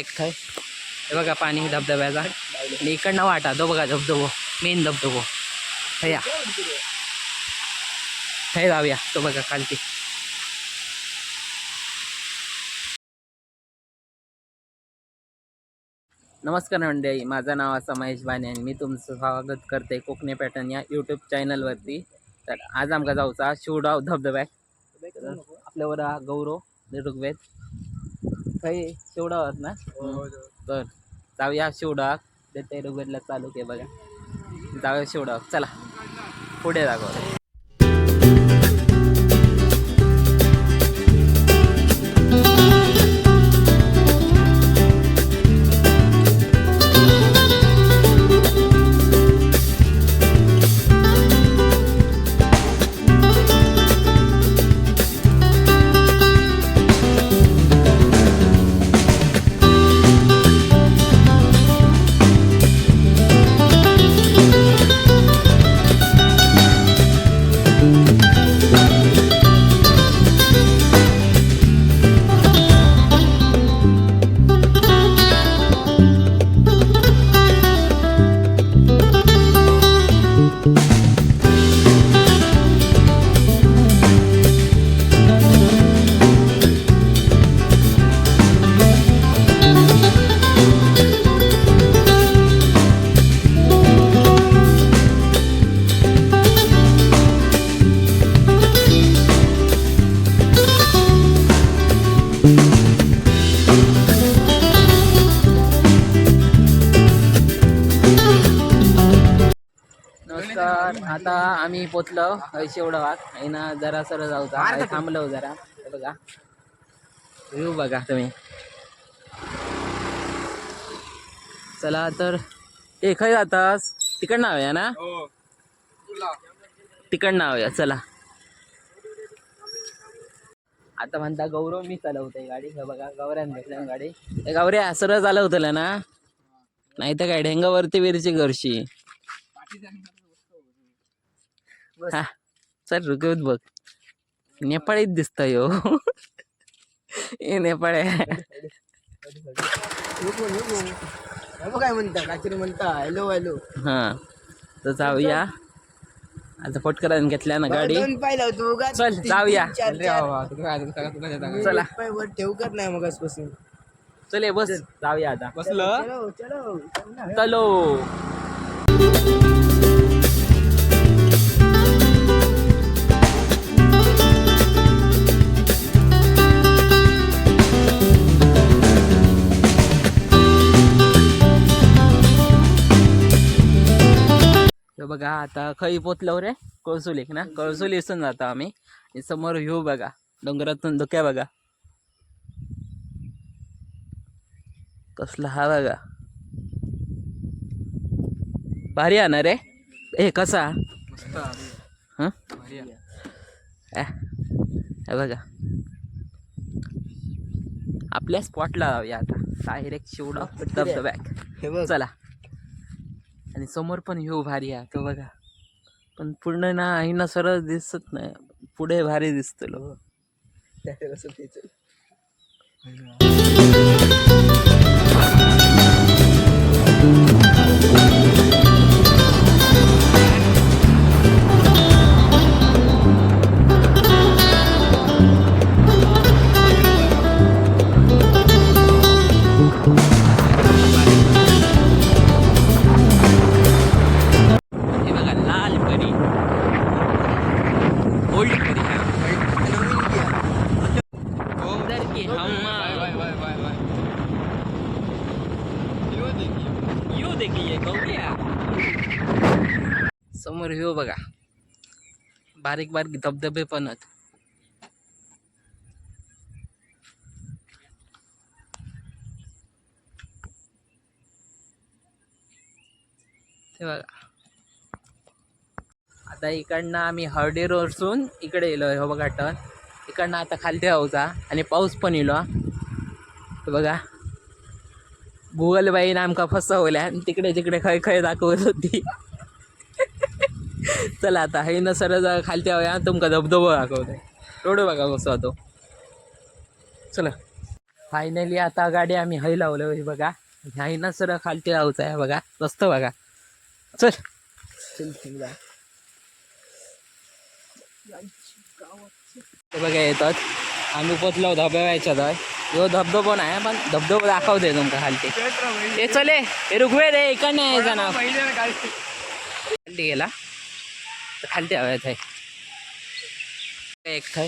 एक थंय हे बघा पाणी धबधब्याचा. आणि इकडनं वाटा तो बघा धबधबो मेन धबधबो. थया थंय जाऊया तो बघा खालती. नमस्कार मंडळी माझं नाव असं महेश बाने आणि मी तुमचं स्वागत करते कोकणी पॅटर्न या यूट्यूब चॅनलवरती तर आज आमका जाऊचा शिवडाव धबधब्याक आपल्यावर गौरव ऋग्वेद काही शिवडावर ना? तर जाऊया शिवडाक. ते रुगडला चालू के बघा. जाऊया शिवडाक. चला. पुढे दाखव आम्ही पोचलो शिवडावाक आहे ना जरा सर जाऊचा आहे थांबलो जरा. हे बघा. व्ह्यू बघा तुम्ही. चला तर ए खय जातास तिकडनं नावया ना? तिकडनं नावया चला. आता म्हणता गौरव मी चालवतोय गाडी. हे बघा गौऱ्यान भेटल्या गाडी. गौऱ्या सरळ चालवतलं ना? नाही तर काय ढेंगावरती विरची घरशी हा. चल रुकवत बघ. नेपाळीत दिसत यो. ए नेपाळ आहे. काय म्हणता? काहीतरी म्हणता हॅलो हॅलो हा. तर जाऊया. आता पटकन घेतल्या ना गाडी. चल जाऊया. चला. ठेवू कर नाही मग चले बस. जाऊया आता. चलो. चलो. बघा आता खई पोचलो रे. कळसुलीक ना? कळसुली इसून जातो आम्ही. समोर व्ह्यू बघा. डोंगरातून धुक्या बघा. कसला हा बघा. भारी आहे ना रे? ए कसा? हं? ए, बघा. आपल्या स्पॉटला जाऊया आता. डायरेक्ट शिवडा हे बघ. चला. आणि समोर पण व्ह्यू भारी आहे तो बघा. पण पूर्ण ना आहे ना सरळ दिसत नाही. पुढे भारी दिसतलो त्याचं कसं समोर हे हो बघा. बारीक बारीक धबधबे पण आहेत. ते बघा. आता इकडनं आम्ही हर्डी रोडसून इकडे येलो हो बघा टर्न इकडनं आता खालती जाऊचा आणि पाऊस पण येलो हे. बघा. गुगल बाईन आमका फसवल्या आणि तिकडे तिकडे खय खय दाखवत होती. चला आता हे न सर खालती जाऊया तुमका धबधबो दाखवतोय. रोड बघा कसं होतो चला. फायनली आता गाडी आम्ही हय लावलं हे बघा. ह्याही ना सर खालती लावचं आहे बघा. रस्त बघा. चल. हे बघा येतात आम्ही पोचलो धबधब्या याच्यात यो धबधबो नाही पण धबधबो दाखवते तुमका खालती. हे चले हे. रुग्वे रे इकडनं यायचं ना. गेला. तर खालती हव्यात आहे. एक थय.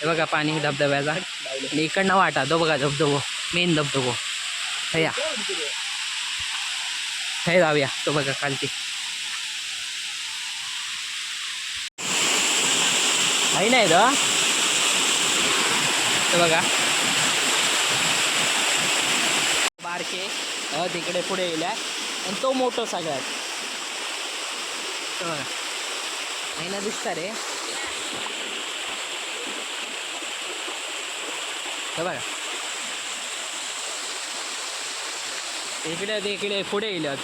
हे बघा पाणी धबधब्याचा. आणि इकडनं वाटा. दो बघा धबधबो. मेन धबधबो. थया थंय जाऊया. तो बघा खालती. आहे नाही तो बघा. बारके अ, तिकडे पुढे येल्या आणि तो मोठो सगळ्यात. बघा रे हे बघा इकडे तिकडे पुढे गेल्यात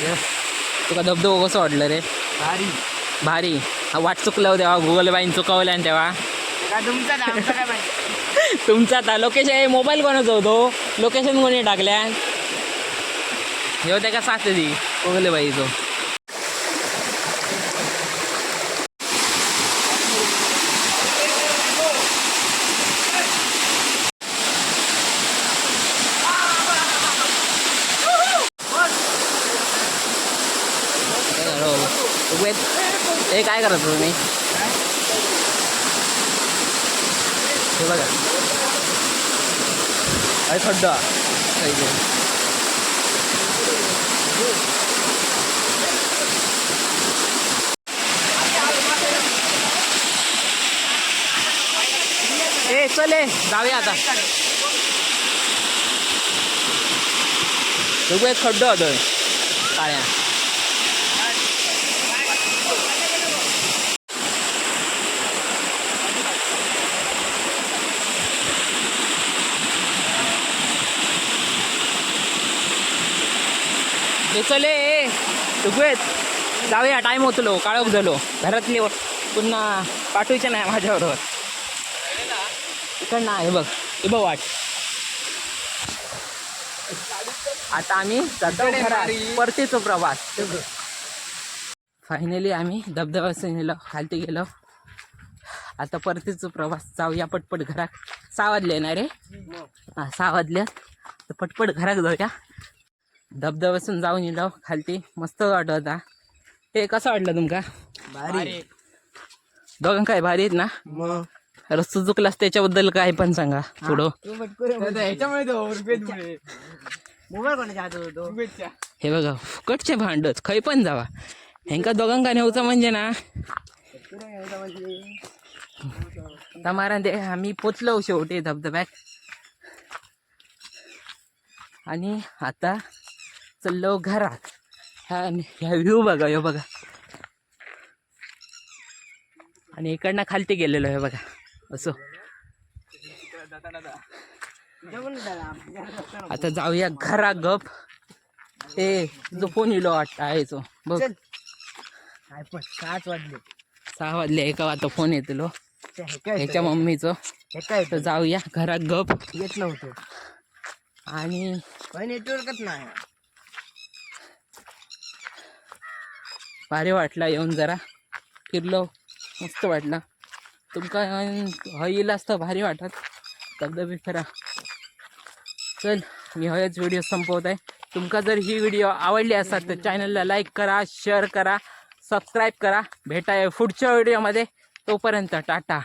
हे, तुका धबधबो कसं वाटलं रे भारी भारी हा वाट चुकलं तेव्हा गुगल बाईन चुकवलं आणि तेव्हा का तुमचा तुमचा आता लोकेशन मोबाईल कोणाचा होतो? लोकेशन कोणी टाकल्या? ह्यो त्याका साथ ती बघले बाई तो हो, हे काय करत तुम्ही? हे बघा. आहे खड्डा. पाहिजे ए चले जाऊया आता. बघू एक खड्डा होतोय. काळ्या. हे चले सुगवेत जाऊया टाईम होतलो. काळोख झालो. घरातली पुन्हा पाठवायचे नाही माझ्याबरोबर. इकडनं आहे बघ. हे बघ वाट. आता आम्ही जातो परतीचा प्रवास. फायनली आम्ही धबधब्याचं नेलो खालती गेलो. आता परतीचा प्रवास. जाऊया पटपट घरात. सहा वाजले ना रे? हां तर पटपट घरात जाऊया. धबधब्यासून जाऊन येलो खालती. मस्त वाटत होता ते कसं वाटलं तुमका? भारी. दोघं काय भारी आहेत ना? रस्ता चुकलास त्याच्याबद्दल काय पण सांगा पुढं. हे बघा फुकटचे भांडच खय पण जावा. ह्यांका दोघांका नेऊचा म्हणजे ना. तमारा ते आम्ही पोचलो शेवटी धबधब्यात. आणि आता चललो घरात. ह्या ह्या व्ह्यू बघा ह्यो बघा. आणि इकडनं खालती गेलेलो हे बघा. असं. आता जाऊया घरा गप. ए जो फोन इलो वाटतं आहे तो. बघ. काय पण सात वाजले. सहा वाजले एका वाजता फोन येतलो हे. ह्याच्या मम्मीचं. हे काय तर जाऊया घरात गप. येत नव्हतं. आणि नेटवर्कच नाही. भारी वाटला येऊन जरा. फिरलो. मस्त वाटला. तुमका हयला असतं भारी वाटत. धबधबे फिरा चल मी हयच व्हिडिओ संपवत आहे तुमका जर ही व्हिडिओ आवडली असाल तर चॅनलला लाईक करा शेअर करा सबस्क्राईब करा. भेटाय पुढच्या व्हिडिओमध्ये तोपर्यंत टाटा.